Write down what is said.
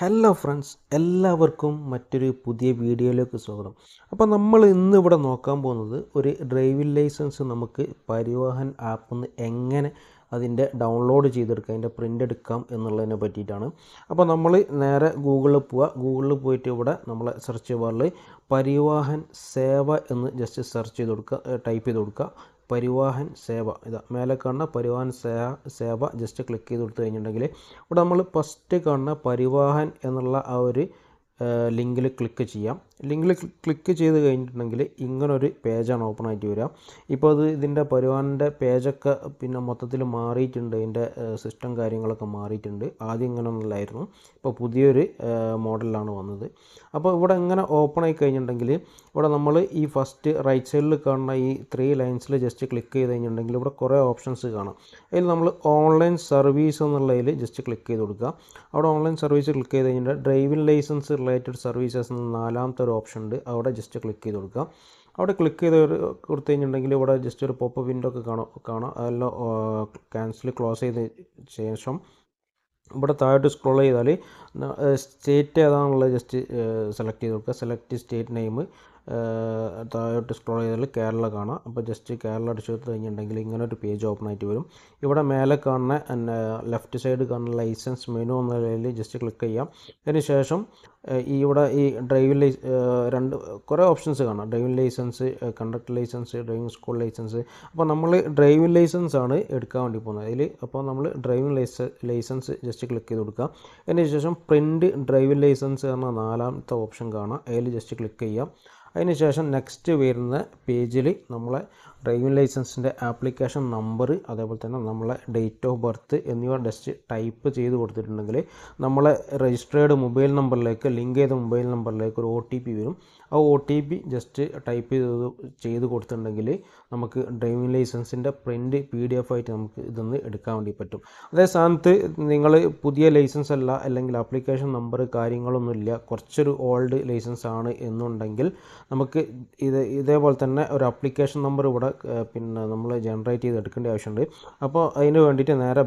Hello friends എല്ലാവർക്കും മറ്റൊരു പുതിയ വീഡിയോയിലേക്ക് സ്വാഗതം. അപ്പോൾ നമ്മൾ ഇന്ന് ഇവിടെ നോക്കാൻ പോകുന്നത് ഒരു ഡ്രൈവിംഗ് ലൈസൻസ് നമുക്ക് പരിവാഹൻ ആപ്പിൽ നിന്ന് എങ്ങനെ അതിന്റെ ഡൗൺലോഡ് ചെയ്തെടുക്കുക അതിന്റെ പ്രിന്റ് എടുക്കാം എന്നുള്ളതിനെ പറ്റിയിട്ടാണ്. അപ്പോൾ നമ്മൾ നേരെ ഗൂഗിളിൽ പോവുക ഗൂഗിളിൽ പോയിട്ട് ഇവിടെ നമ്മളെ സെർച്ച് ബാറിൽ പരിവാഹൻ സേവ എന്ന് ജസ്റ്റ് സെർച്ച് ചെയ്ത് കൊടുക്കുക ടൈപ്പ് ചെയ്ത് കൊടുക്കുക. പരിവാഹൻ സേവ. ഇതാ മേലെ കാണുന്ന പരിവാഹൻ സേവ സേവ ജസ്റ്റ് ക്ലിക്ക് ചെയ്ത് കൊടുത്തു കഴിഞ്ഞിട്ടുണ്ടെങ്കിൽ ഇവിടെ നമ്മൾ ഫസ്റ്റ് കാണുന്ന പരിവാഹൻ എന്നുള്ള ആ ഒരു ലിങ്കിൽ ക്ലിക്ക് ചെയ്യാം. ലിങ്കിൽ ക്ലിക്ക് ചെയ്ത് കഴിഞ്ഞിട്ടുണ്ടെങ്കിൽ ഇങ്ങനൊരു പേജാണ് ഓപ്പൺ ആയിട്ട് വരിക. ഇപ്പോൾ അത് ഇതിന്റെ പരിവാറിന്റെ പേജൊക്കെ പിന്നെ മൊത്തത്തിൽ മാറിയിട്ടുണ്ട്. ഇതിന്റെ സിസ്റ്റം കാര്യങ്ങളൊക്കെ മാറിയിട്ടുണ്ട്. ആദ്യം ഇങ്ങനെ ഒന്നുമില്ലായിരുന്നു ഇപ്പോൾ പുതിയൊരു മോഡലാണ് വന്നത്. അപ്പോൾ ഇവിടെ ഇങ്ങനെ ഓപ്പൺ ആയി കഴിഞ്ഞിട്ടുണ്ടെങ്കിൽ ഇവിടെ നമ്മൾ ഈ ഫസ്റ്റ് റൈറ്റ് സൈഡിൽ കാണുന്ന ഈ ത്രീ ലൈൻസിൽ ജസ്റ്റ് ക്ലിക്ക് ചെയ്ത് കഴിഞ്ഞിട്ടുണ്ടെങ്കിൽ ഇവിടെ കുറേ ഓപ്ഷൻസ് കാണാം. അതിൽ നമ്മൾ ഓൺലൈൻ സർവീസ് എന്നുള്ളതിൽ ജസ്റ്റ് ക്ലിക്ക് ചെയ്ത് കൊടുക്കുക. അവിടെ ഓൺലൈൻ സർവീസ് ക്ലിക്ക് ചെയ്ത് കഴിഞ്ഞിട്ടുണ്ടെങ്കിൽ ഡ്രൈവിംഗ് ലൈസൻസ് റിലേറ്റഡ് സർവീസസ് എന്ന നാലാമത്തെ ഒരു ഓപ്ഷൻ ഉണ്ട്. അവിടെ ജസ്റ്റ് ക്ലിക്ക് ചെയ്ത് കൊടുക്കുക. അവിടെ ക്ലിക്ക് ചെയ്ത് കൊടുത്തു കഴിഞ്ഞിട്ടുണ്ടെങ്കിൽ ഇവിടെ ജസ്റ്റ് ഒരു പോപ്പ് വിൻഡോ ഒക്കെ കാണാം കാണാം. അതെല്ലാം ക്യാൻസൽ ക്ലോസ് ചെയ്ത ശേഷം ഇവിടെ താഴോട്ട് സ്ക്രോൾ ചെയ്താൽ സ്റ്റേറ്റ് ഏതാണെന്നുള്ളത് ജസ്റ്റ് സെലക്ട് ചെയ്ത് കൊടുക്കുക. സെലക്ട് സ്റ്റേറ്റ് നെയിം താഴോട്ട് സ്ക്രോൾ ചെയ്താൽ കേരള കാണാം. അപ്പോൾ ജസ്റ്റ് കേരള അടിച്ചു കൊടുത്ത് കഴിഞ്ഞിട്ടുണ്ടെങ്കിൽ ഇങ്ങനെ ഒരു പേജ് ഓപ്പൺ ആയിട്ട് വരും. ഇവിടെ മേലെ കാണുന്ന ലെഫ്റ്റ് സൈഡ് കാണുന്ന ലൈസൻസ് മെനു എന്ന നിലയിൽ ജസ്റ്റ് ക്ലിക്ക് ചെയ്യാം. അതിന് ശേഷം ഈ ഇവിടെ ഈ ഡ്രൈവിംഗ് ലൈ രണ്ട് കുറേ ഓപ്ഷൻസ് കാണാം. Driving license conductor license driving school license അപ്പോൾ നമ്മൾ ഡ്രൈവിംഗ് ലൈസൻസ് ആണ് എടുക്കാൻ വേണ്ടി പോകുന്നത്. അതിൽ അപ്പോൾ നമ്മൾ ഡ്രൈവിംഗ് ലൈസൻസ് ജസ്റ്റ് ക്ലിക്ക് ചെയ്ത് കൊടുക്കുക. അതിന് ശേഷം പ്രിന്റ് ഡ്രൈവിംഗ് ലൈസൻസ് എന്ന നാലാമത്തെ ഓപ്ഷൻ കാണാം. അതിൽ ജസ്റ്റ് ക്ലിക്ക് ചെയ്യാം. അതിനുശേഷം നെക്സ്റ്റ് വരുന്ന പേജിൽ നമ്മളെ ഡ്രൈവിംഗ് ലൈസൻസിന്റെ ആപ്ലിക്കേഷൻ നമ്പർ അതേപോലെ തന്നെ നമ്മളെ ഡേറ്റ് ഓഫ് ബർത്ത് എന്നിവ ജസ്റ്റ് ടൈപ്പ് ചെയ്ത് കൊടുത്തിട്ടുണ്ടെങ്കിൽ നമ്മളെ രജിസ്റ്റേർഡ് മൊബൈൽ നമ്പറിലേക്ക് ലിങ്ക് ചെയ്ത മൊബൈൽ നമ്പറിലേക്ക് ഒരു ഒ ടി പി വരും. ആ O T P just type ചെയ്ത് ചെയ്ത് കൊടുത്തിട്ടുണ്ടെങ്കിൽ നമുക്ക് ഡ്രൈവിംഗ് ലൈസൻസിന്റെ പ്രിന്റ് പി ഡി എഫ് ആയിട്ട് നമുക്ക് ഇതൊന്ന് എടുക്കാൻ വേണ്ടി പറ്റും. അതേ സ്ഥാനത്ത് നിങ്ങൾ പുതിയ ലൈസൻസ് അല്ല അല്ലെങ്കിൽ ആപ്ലിക്കേഷൻ നമ്പർ കാര്യങ്ങളൊന്നുമില്ല കുറച്ചൊരു ഓൾഡ് ലൈസൻസ് ആണ് എന്നുണ്ടെങ്കിൽ നമുക്ക് ഇത് ഇതേപോലെ തന്നെ ഒരു അപ്ലിക്കേഷൻ നമ്പർ ഇവിടെ പിന്നെ നമ്മൾ ജനറേറ്റ് ചെയ്ത് എടുക്കേണ്ട ആവശ്യമുണ്ട്. അപ്പോൾ അതിന് വേണ്ടിയിട്ട് നേരെ